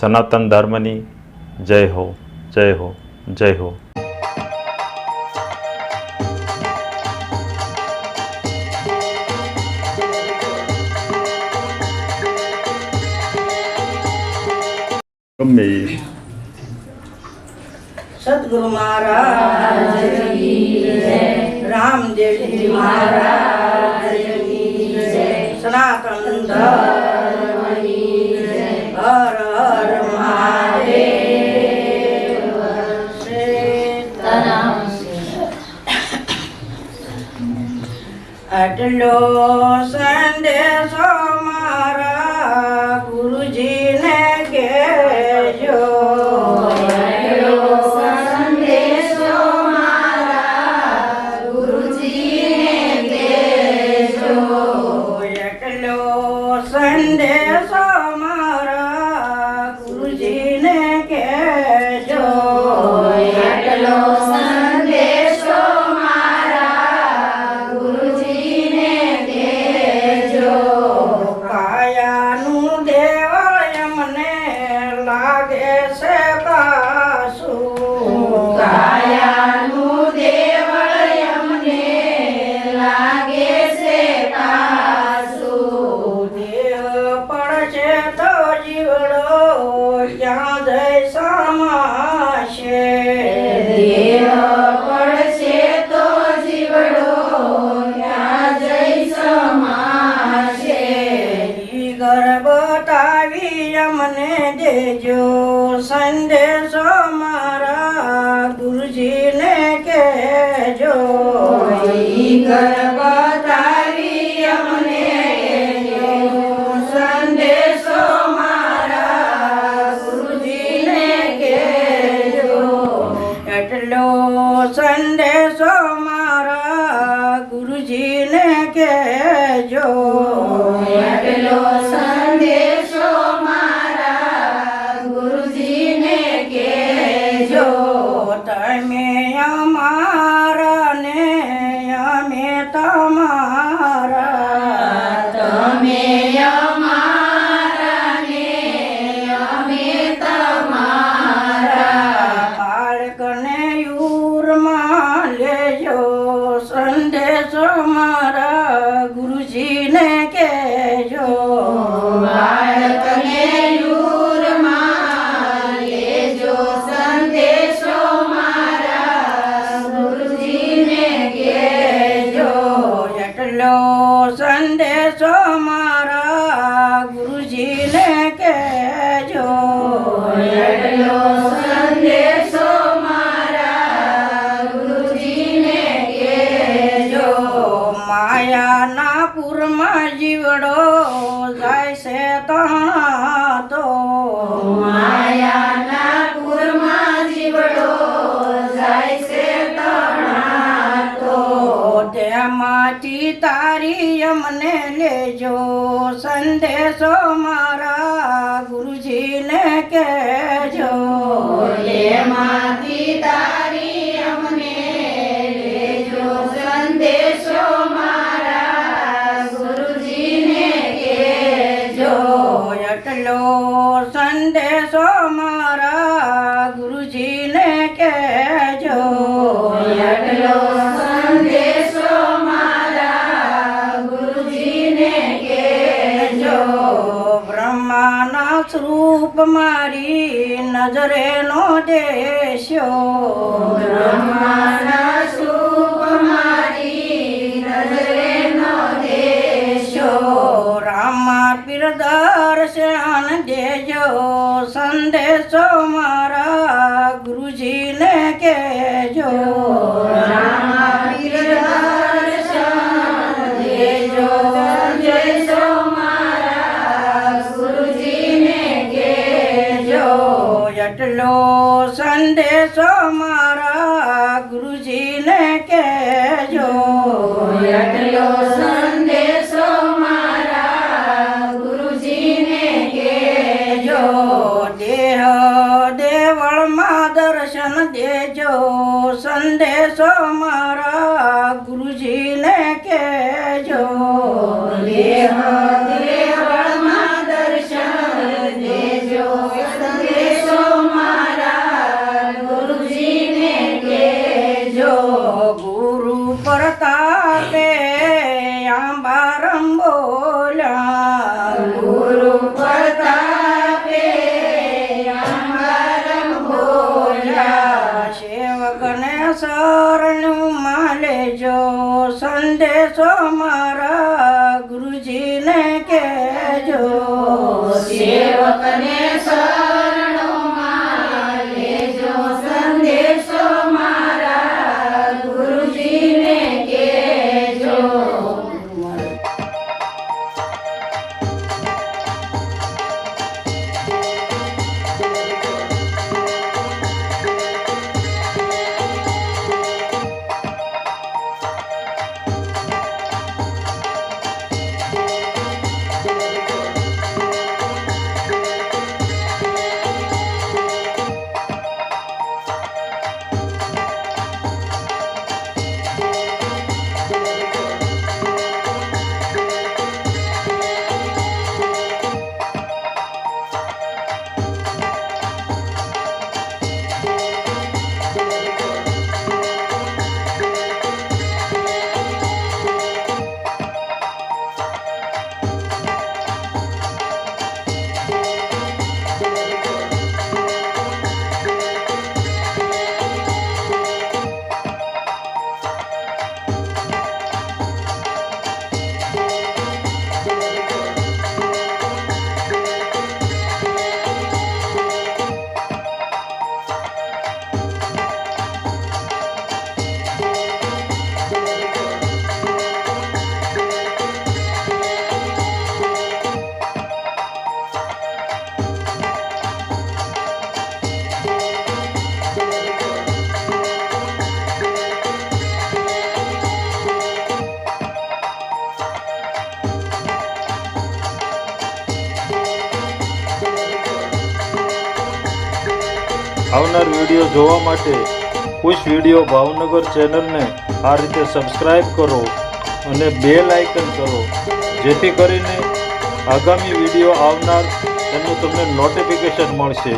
सनातन धर्मनी जय हो जय हो जय हो। सतगुरु महाराज राम महाराज सनातन धर्म આટલો સંદેશો મારા જઈ સમાશે. ગર્ભ બતાવી અમને દેજો સંદેશો મારા ગુરુજીને કહેજો સંદેશો એટલો સંદેશો મારા ગુરુજીને કહેજો. ગુરુજીને તમે ગુરુજીને કહેજો જો માયાના પુરમાં જીવડો જાય છે તણા તો માતી તારી અમને લેજો સંદેશો મારા ગુરુજીને કહેજો. જો એટલો સ્વરૂપ મારી નજરે નો દેશ્યો. દેશો રામા પીર દર્શન દેજો સંદેશો મારા ગુરુજીને કહેજો સંદેશો મારા ગુરુજીને કેજો જો દેહ દેવળમાં દર્શન દેજો. સંદેશો મારા ગુરુજીને કેજો દેહ સંદેશો મારા ગુરુજીને કેજો. સેવકને શરણો આવનાર વીડિયો જોવા માટે ખુશ વીડિયો ભાવનગર ચેનલને આ રીતે સબસ્ક્રાઈબ કરો અને બેલ આઇકન કરો, જેથી કરીને આગામી વીડિયો આવનાર એનું તમને નોટિફિકેશન મળશે.